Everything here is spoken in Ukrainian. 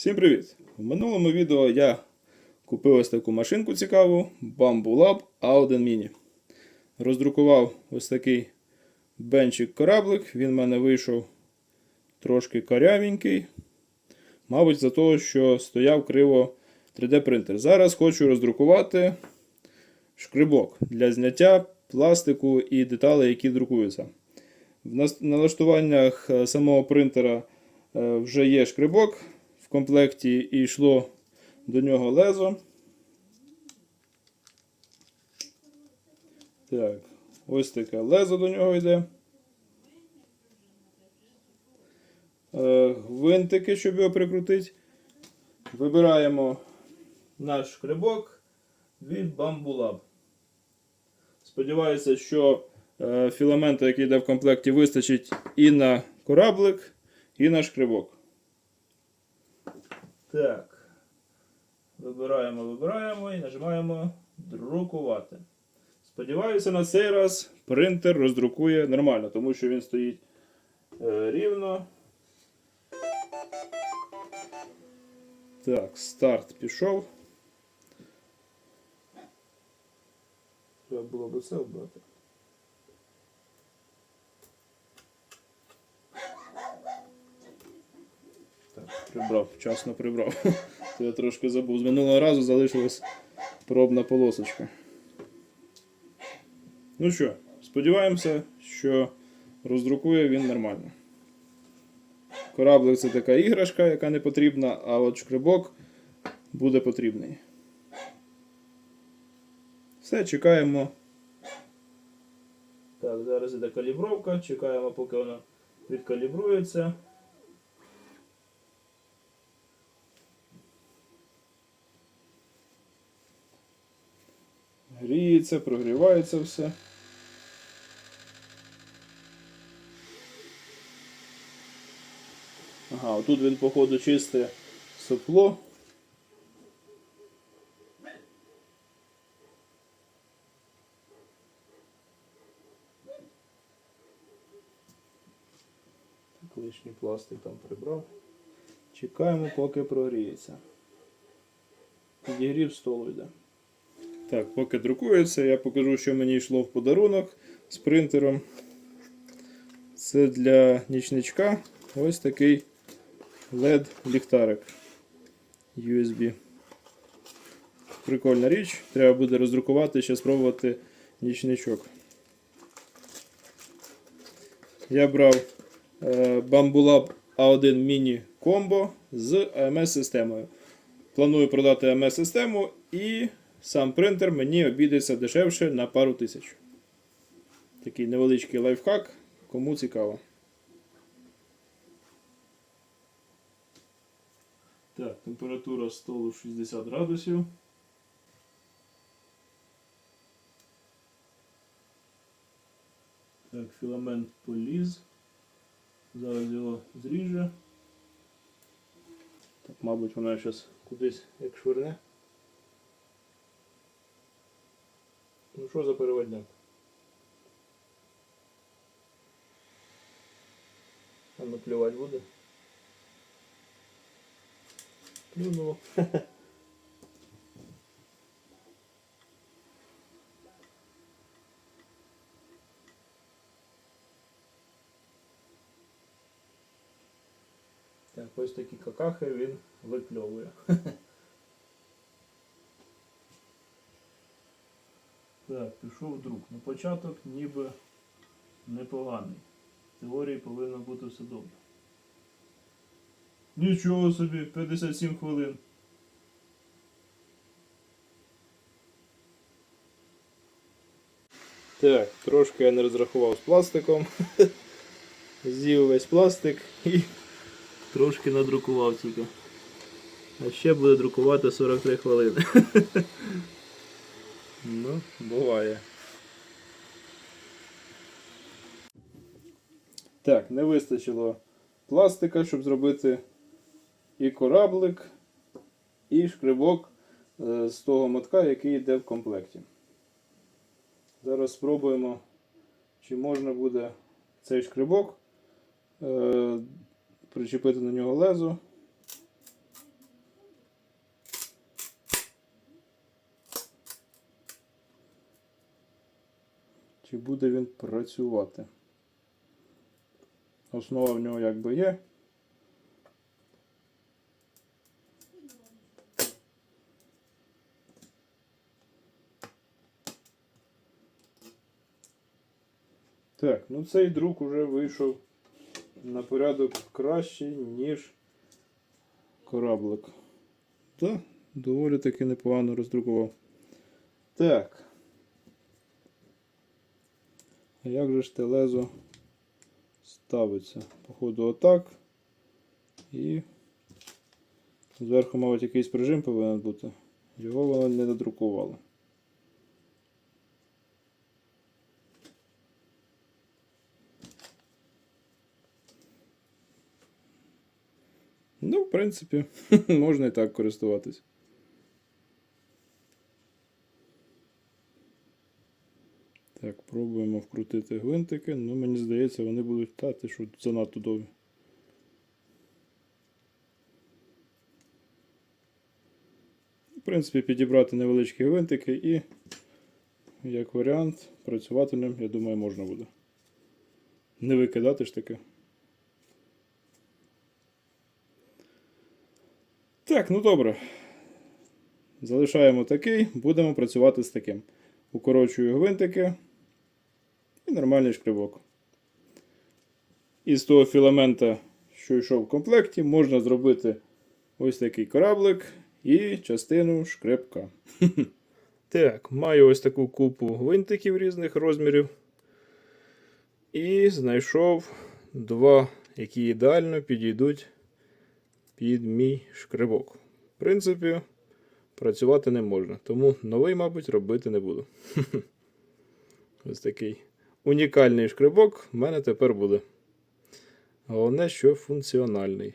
Всім привіт! В минулому відео я купив ось таку машинку цікаву Bamboo Lab A1 Mini. Роздрукував ось такий бенчик кораблик. Він в мене вийшов трошки корявенький. Мабуть, за того, що стояв криво 3D принтер. Зараз хочу роздрукувати шкрибок для зняття пластику і деталей, які друкуються. В налаштуваннях е, самого принтера е, вже є шкрибок. Комплекті і йшло до нього лезо. Так, ось таке лезо до нього йде. Е, Гвинтики, щоб його прикрутити. Вибираємо наш шкрибок від Lab. Сподіваюся, що е, філаменту, який йде в комплекті, вистачить і на кораблик, і на шкрибок. Так. Вибираємо, вибираємо і нажимаємо друкувати. Сподіваюся, на цей раз принтер роздрукує нормально, тому що він стоїть е, рівно. Так, старт пішов. Треба було б це обрати. Прибрав, вчасно прибрав. То я трошки забув. З минулого разу залишилась пробна полосочка. Ну що, сподіваємося, що роздрукує він нормально. Кораблик це така іграшка, яка не потрібна, а от шкрибок буде потрібний. Все, чекаємо. Так, зараз іде калібровка. Чекаємо, поки вона відкалібрується. Гріється, прогрівається все. Ага, отут він, походу, чисте сопло. Так, лишній пластик там прибрав. Чекаємо, поки прогріється. Підігрів столу йде. Так, поки друкується, я покажу, що мені йшло в подарунок з принтером. Це для нічничка ось такий LED-ліхтарик USB. Прикольна річ. Треба буде роздрукувати, ще спробувати нічничок. Я брав е, Bamboo A1 Mini Combo з AMS-системою. Планую продати AMS-систему і сам принтер мені обійдеться дешевше на пару тисяч. Такий невеличкий лайфхак, кому цікаво. Так, температура столу 60 градусів. Так, філамент поліз. Зараз його зріже. Так, мабуть, вона зараз кудись як швирне. Ну що за переводняк? А ну плювати буде? Плюнуло. Так, ось такі какахи він випльовує. Так, пішов друк. На початок ніби непоганий. В теорії повинно бути все добре. Нічого собі, 57 хвилин. Так, трошки я не розрахував з пластиком. З'їв весь пластик і трошки надрукував тільки. А ще буде друкувати 43 хвилини. Ну, буває. Так, не вистачило пластика, щоб зробити і кораблик, і шкрибок е, з того мотка, який йде в комплекті. Зараз спробуємо, чи можна буде цей шкрибок е, причепити на нього лезо чи буде він працювати. Основа в нього якби є. Так, ну цей друк уже вийшов на порядок краще, ніж кораблик. Так, доволі таки непогано роздрукував. Так. А як же ж те лезо ставиться? Походу отак. І зверху, мабуть, якийсь прижим повинен бути. Його воно не надрукувало. Ну, в принципі, можна і так користуватись. Так, пробуємо вкрутити гвинтики. Ну, мені здається, вони будуть тати, що занадто довгі. В принципі, підібрати невеличкі гвинтики і, як варіант, працювати ним, я думаю, можна буде. Не викидати ж таке. Так, ну добре. Залишаємо такий, будемо працювати з таким. Укорочую гвинтики і нормальний шкребок. Із того філамента, що йшов в комплекті, можна зробити ось такий кораблик і частину шкребка. Так, маю ось таку купу гвинтиків різних розмірів. І знайшов два, які ідеально підійдуть під мій шкребок. В принципі, працювати не можна, тому новий, мабуть, робити не буду. Ось такий унікальний шкребок в мене тепер буде. Головне, що функціональний.